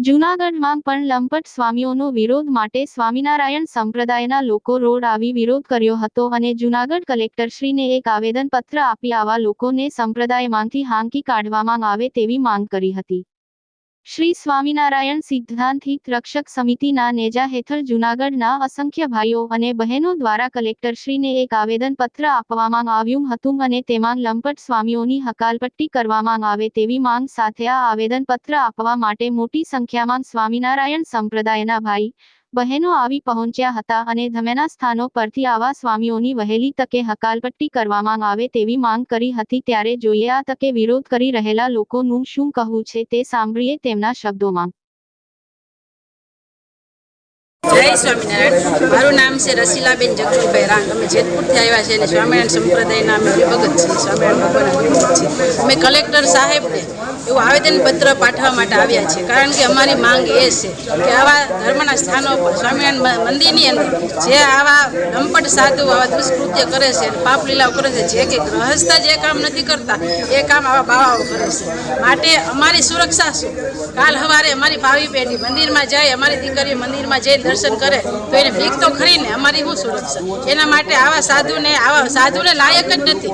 જૂનાગઢમાં પણ લંપટ સ્વામીઓનો વિરોધ માટે સ્વામિનારાયણ સંપ્રદાયના લોકો રોડ આવી વિરોધ કર્યો હતો અને જૂનાગઢ કલેક્ટરશ્રીને એક આવેદનપત્ર આપી આવા લોકોને સંપ્રદાયમાંથી હાંકી કાઢવામાં આવે તેવી માંગ કરી હતી. શ્રી સ્વામિનારાયણ સિદ્ધાંત રક્ષક સમિતિના નેજા હેઠળ જૂનાગઢના અસંખ્ય ભાઈઓ અને બહેનો દ્વારા કલેક્ટરશ્રીને એક આવેદનપત્ર આપવામાં આવ્યું હતું અને તેમાં લંપટ સ્વામીઓની હકાલપટ્ટી કરવામાં આવે તેવી માંગ સાથે આ આવેદનપત્ર આપવા માટે મોટી સંખ્યામાં સ્વામિનારાયણ સંપ્રદાયના ભાઈ બહેનો આવી પહોંચ્યા હતા અને ધમેના સ્થાનો પરથી આવા સ્વામીઓની વહેલી તકે હકાલપટ્ટી કરવામાં આવે તેવી માંગ કરી હતી ત્યારે જોઈએ આ તકે વિરોધ કરી રહેલા લોકોનું શું કહેવું છે તે સાંભળીએ તેમના શબ્દોમાં. જય સ્વામિનારાયણ. મારું નામ છે રસીલાબેન જગદીશભાઈ રાંગ અમે જેતપુરથી આવ્યા છીએ અને સ્વામિનારાયણ સંપ્રદાયના અમે ભગત છીએ સ્વામિનારાયણ ભગવાનના છીએ અમે કલેક્ટર સાહેબને એવું આવેદનપત્ર પાઠવા માટે આવ્યા છીએ. કારણ કે અમારી માંગ એ છે કે આવા ધર્મના સ્થાનો પર સ્વામિનારાયણ મંદિરની અંદર જે આવા લંપટ સાધુ, આવા દુષ્કૃત્ય કરે છે પાપ લીલાઓ કરે છે, જે કે ગ્રહસ્થ જે કામ નથી કરતા, એ કામ આવા બાવાઓ કરે છે. માટે અમારી સુરક્ષા શું? કાલ સવારે અમારી ભાવી પેઢી મંદિરમાં જાય, અમારી દીકરી મંદિરમાં જઈને દર્શન કરે, તો એને ભીખ તો ખરીને અમારી શું સુરક્ષા એના માટે આવા સાધુને આવા સાધુને લાયક જ નથી.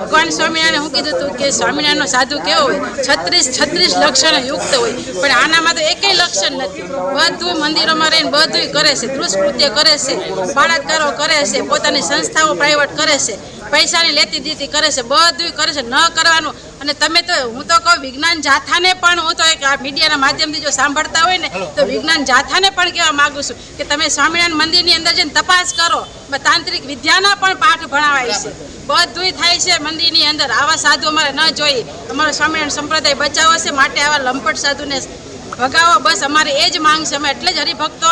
ભગવાન સ્વામિનારાયણ શું કીધું હતું કે સ્વામિનારાયણનો સાધુ કેવો હોય? છત્રીસ છત્રીસ લક્ષણ યુક્ત હોય. પણ આનામાં તો એકેય લક્ષણ નથી. બધું મંદિરોમાં રહીને બધું કરે છે દુષ્કૃત્ય કરે છે, બળાત્કારો કરે છે, પોતાની સંસ્થાઓ પ્રાઇવેટ કરે છે. પૈસાની લેતી દીતી કરે છે બધું કરે છે ન કરવાનું. અને તમે તો હું તો કહું વિજ્ઞાન જાથાને પણ હું તો એક આ મીડિયાના માધ્યમથી જો સાંભળતા હોય ને તો વિજ્ઞાન જાથાને પણ કહેવા માગું છું કે તમે સ્વામિનારાયણ મંદિરની અંદર જઈને તપાસ કરો. બ- તાંત્રિક વિદ્યાના પણ પાઠ ભણાવાય છે. બધુંય થાય છે મંદિરની અંદર. આવા સાધુ અમારે ન જોઈએ. અમારો સ્વામિનારાયણ સંપ્રદાય બચાવો છે માટે આવા લંપટ સાધુને ભગાવો. બસ અમારે એ જ માંગ છે. અમે એટલે જ હરિભક્તો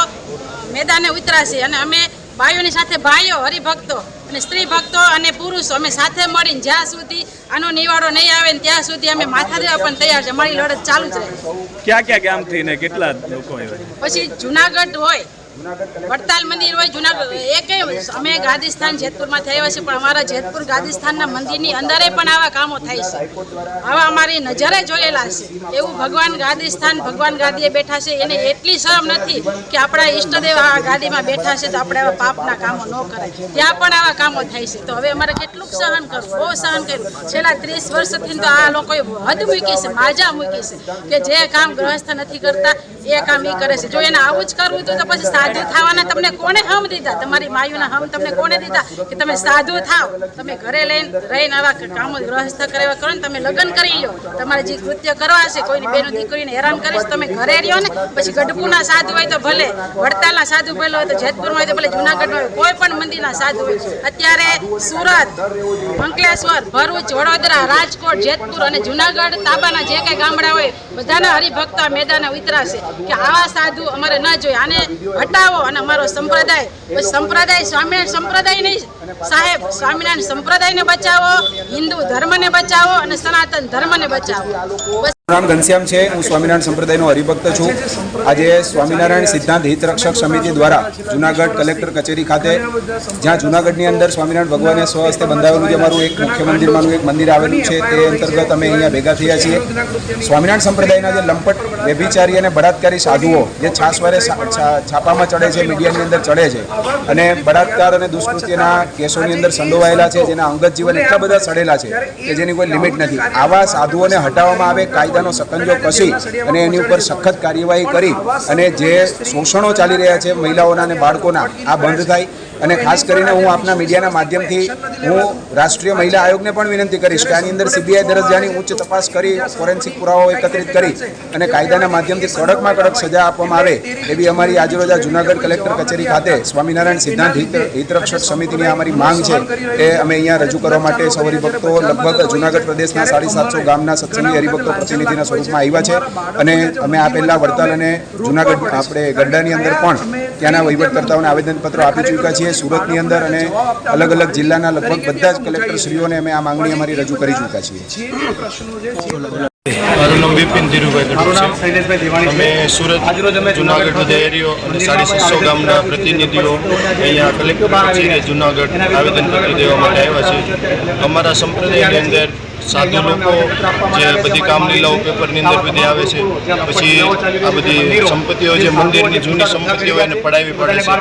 મેદાને ઉતરાશે અને અમે ભાઈઓની સાથે ભાઈઓ હરિભક્તો. અને સ્ત્રી ભક્તો અને પુરુષો અમે સાથે મળીને જ્યાં સુધી આનો નિવાડો નહીં આવે ને ત્યાં સુધી અમે માથા દેવા પણ તૈયાર છે. અમારી લડત ચાલુ જ રહે. ક્યાં ક્યાં ગામથી ને કેટલા લોકો આવ્યા? પછી જુનાગઢ હોય વડતાલ મંદિર હોય જુનાગઢ એક અમે ગાદીસ્થાન જેતપુરમાં થયા છે પણ અમારા જેતપુર ગાદીસ્થાનના મંદિરની અંદરે પણ આવા કામો થાય છે. આવા અમારી નજરે જોયેલા છે. એવું ભગવાન ગાદીસ્થાન ભગવાન ગાદીએ બેઠા છે. એને એટલી શરમ નથી કે આપણા ઈષ્ટદેવ આ ગાદીમાં બેઠા છે તો આપણે આવા પાપના કામો ન કરાય. ત્યાં પણ આવા કામો થાય છે. તો હવે અમારે કેટલું સહન કરવું બહુ સહન કર્યું છેલ્લા ત્રીસ વર્ષથી તો આ લોકોએ હદ મૂકી છે માજા મૂકી છે કે જે કામ ગ્રહસ્થ નથી કરતા એ કામ એ કરે છે. જો એને આવું જ કરવું હતું તો પછી સાધુ થવાના તમને કોને હમ દીધા? તમારી માયુના હમ તમને કોને દીધા? કે તમે સાધુ થાવ? તમે ઘરે લઈને રહીને આવા કામો ગ્રહસ્થ કરે કરો ને તમે લગ્ન કરી લો તમારે જે કૃત્ય કરવા છે કોઈની બેનો દીકરીને હેરાન કરીશ તમે ઘરે રહ્યો ને, પછી ગઢપુરના સાધુ હોય તો ભલે, વડતાલના સાધુ ભલે હોય તો જેતપુરમાં હોય તો ભલે, જુનાગઢમાં હોય, કોઈ પણ મંદિરના સાધુ હોય. અત્યારે સુરત અંકલેશ્વર ભરૂચ, વડોદરા, રાજકોટ, જેતપુર અને જુનાગઢ, તાબાના જે કઈ ગામડા હોય, બધાના હરિભક્તો મેદાને ઉતરાશે. કે આવા સાધુ અમારે ન જોઈએ. આને હટાવો અને અમારો સંપ્રદાય સંપ્રદાય સ્વામિનારાયણ સંપ્રદાય નહીં સાહેબ સ્વામિનારાયણ સંપ્રદાયને બચાવો હિન્દુ ધર્મને બચાવો અને સનાતન ધર્મને બચાવો. નામ ઘનશ્યામ છે હું સ્વામિનારાયણ સંપ્રદાયનો હરિભક્ત છું. આજે સ્વામિનારાયણ સિદ્ધાંત હિત રક્ષક સમિતિ દ્વારા જુનાગઢ કલેક્ટર કચેરી ખાતે જ્યાં જુનાગઢની અંદર સ્વામિનારાયણ ભગવાને સ્વહસ્તે બંધાવેલું જે મારું એક મુખ્ય મંદિરમાંનું એક મંદિર આવેલું છે તે અંતર્ગત અમે અહીંયા ભેગા થયા છીએ. સ્વામિનારાયણ સંપ્રદાયના જે લંપટ વ્યભિચારી અને બળાત્કારી સાધુઓ જે છાસવારે છાપામાં ચડે છે મીડિયાની અંદર ચડે છે અને બળાત્કાર અને દુષ્કૃત્યના કેસોની અંદર સંડોવાયેલા છે, જેના અંગત જીવન એટલા બધા સડેલા છે કે જેની કોઈ લિમિટ નથી. આવા સાધુઓને હટાવવામાં આવે, કાયદાનો સકંજો કસી અને એની ઉપર સખત કાર્યવાહી કરી અને જે શોષણો ચાલી રહ્યા છે, મહિલાઓના અને બાળકોના, આ બંધ થાય. અને ખાસ કરીને હું આપના મીડિયાના માધ્યમથી હું રાષ્ટ્રીય મહિલા આયોગને પણ વિનંતી કરીશ કે આની અંદર સીબીઆઈ દરજ્જાની ઉચ્ચ તપાસ કરી ફોરેન્સિક પુરાવાઓ એકત્રિત કરી અને કાયદાના માધ્યમથી કડકમાં કડક સજા આપવામાં આવે એવી અમારી આજરોજ જુનાગઢ કલેક્ટર કચેરી ખાતે સ્વામિનારાયણ સિદ્ધાંત હિત, હિતરક્ષક સમિતિની અમારી માંગ છે એ અમે અહીંયા રજૂ કરવા માટે સૌ હરિભક્તો લગભગ જુનાગઢ પ્રદેશના સાડી સાતસો ગામના સત્સંગી હરિભક્તો પ્રતિનિધિના સ્વરૂપમાં આવ્યા છે અને અમે આ પહેલાં વડતાલ અને જુનાગઢ, આપણે ગરડાની અંદર પણ ત્યાંના વહીવટકર્તાઓને આવેદનપત્રો આપી ચૂક્યા છીએ. છીએ સુરતની અંદર અને અલગ અલગ જિલ્લાના લગભગ બધા જ કલેક્ટરશ્રીઓને અમે આ માંગણી અમારી રજૂ કરી ચૂક્યા છીએ. મારું નામ બિપિન ધીરુભાઈ ગઢવી અમે સુરત જુનાગઢ એરિયો અને સાડી સાતસો ગામના પ્રતિનિધિઓ અહીંયા કલેક્ટર કચેરીએ જુનાગઢ આવેદનપત્ર દેવા માટે આવ્યા છે અમારા સંપ્રદાયની અંદર સાધુ લોકો જે બધી કામલીલાઓ પેપરની અંદર બધી આવે છે. પછી આ બધી સંપત્તિઓ જે મંદિરની જૂની સંપત્તિઓ એને પડાવી પડે છે.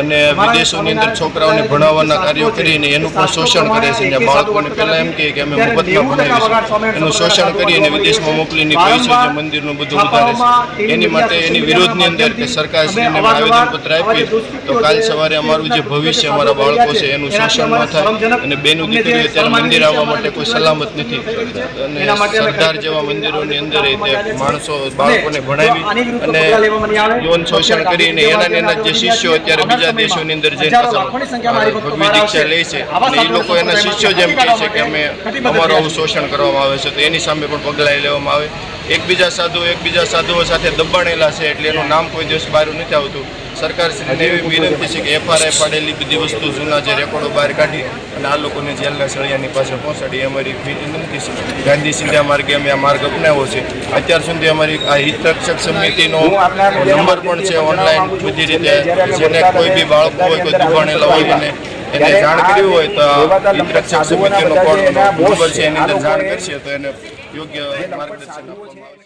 અને વિદેશોની અંદર છોકરાઓને ભણાવવાના કાર્યો કરીને એનું પણ શોષણ કરે છે અને બાળકોને પહેલાં એમ કહે કે અમે મફતમાં ભણાવીશું. એનું શોષણ કરી અને વિદેશમાં મોકલીને પૈસો જે મંદિરનું બધું વધારે છે. એની માટે એની વિરોધની અંદર કે સરકારશ્રીને આવેદનપત્ર આપીએ તો કાલ સવારે અમારું જે ભવિષ્ય અમારા બાળકો છે એનું શોષણ ન થાય અને બેનું દીકરીઓ અત્યારે મંદિર આવવા માટે કોઈ સલામત નથી. અને સરદાર જેવા મંદિરોની અંદર માણસો બાળકોને ભણાવી અને યૌન શોષણ કરીને એના ને એના જે શિષ્યો અત્યારે બીજા દેશોની અંદર જઈને ભગવી દીક્ષા લે છે. અને એ લોકો એના શિષ્યો જેમ કહે છે કે અમે અમારું આવું શોષણ કરવામાં આવે છે. તો એની સામે પણ પગલાં લેવામાં આવે. એકબીજા સાધુઓ એકબીજા સાધુઓ સાથે દબાણેલા છે એટલે એનું નામ કોઈ દિવસ બહાર નથી આવતું. સરકારશ્રીને એવી વિનંતી છે કે એફઆરઆઈ પાડેલી બધી વસ્તુ જૂના જે રેકોર્ડો બહાર કાઢી અને આ લોકોને જેલના સળિયાની પાસે પહોંચાડી. અમારી વિનંતી છે. ગાંધી સિંધ્યા માર્ગે અમે આ માર્ગ અપનાવ્યો છે. અત્યાર સુધી અમારી આ હિતરક્ષક સમિતિનો નંબર પણ છે ઓનલાઈન બધી રીતે. જેને કોઈ બી બાળકો હોય, કોઈ દુભાણેલા હોય એને એને જાણ કરવી હોય તો હિતરક્ષક સમિતિનો પણ નંબર છે, એની અંદર જાણ કરશે તો એને યોગ્ય માર્ગદર્શન આપવામાં આવશે.